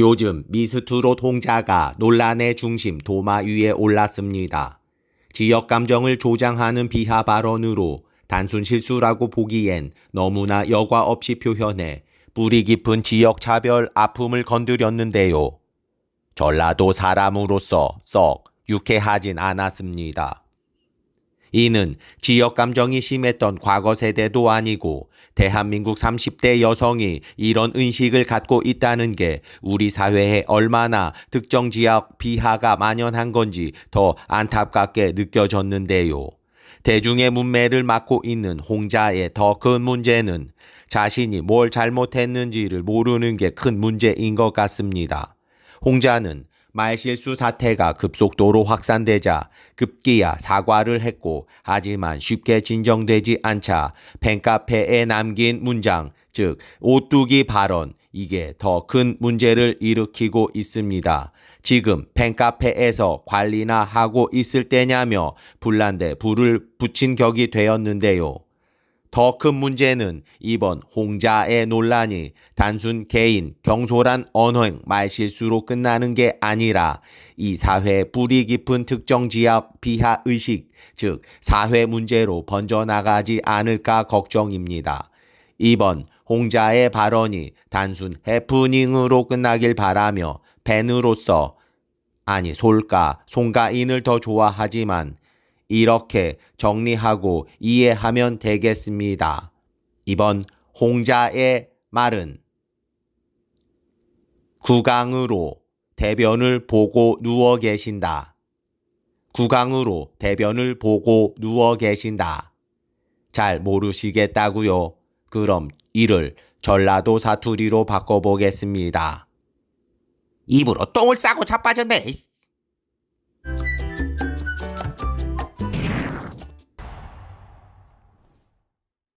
요즘 미스트롯 홍자가 논란의 중심 도마 위에 올랐습니다. 지역 감정을 조장하는 비하 발언으로 단순 실수라고 보기엔 너무나 여과 없이 표현해 뿌리 깊은 지역 차별 아픔을 건드렸는데요. 전라도 사람으로서 썩 유쾌하진 않았습니다. 이는 지역 감정이 심했던 과거 세대도 아니고 대한민국 30대 여성이 이런 의식을 갖고 있다는 게 우리 사회에 얼마나 특정 지역 비하가 만연한 건지 더 안타깝게 느껴졌는데요. 대중의 문매를 맡고 있는 홍자의 더 큰 문제는 자신이 뭘 잘못했는지를 모르는 게 큰 문제인 것 같습니다. 홍자는 말실수 사태가 급속도로 확산되자 급기야 사과를 했고 하지만 쉽게 진정되지 않자 팬카페에 남긴 문장 즉 오뚜기 발언 이게 더 큰 문제를 일으키고 있습니다. 지금 팬카페에서 관리나 하고 있을 때냐며 불난데 불을 붙인 격이 되었는데요. 더 큰 문제는 이번 홍자의 논란이 단순 개인 경솔한 언행 말실수로 끝나는 게 아니라 이 사회 뿌리 깊은 특정 지역 비하 의식, 즉 사회 문제로 번져나가지 않을까 걱정입니다. 이번 홍자의 발언이 단순 해프닝으로 끝나길 바라며 팬으로서 아니 솔까 송가인을 더 좋아하지만 이렇게 정리하고 이해하면 되겠습니다. 이번 홍자의 말은 구강으로 대변을 보고 누워 계신다. 구강으로 대변을 보고 누워 계신다. 잘 모르시겠다고요? 그럼 이를 전라도 사투리로 바꿔보겠습니다. 입으로 똥을 싸고 자빠졌네.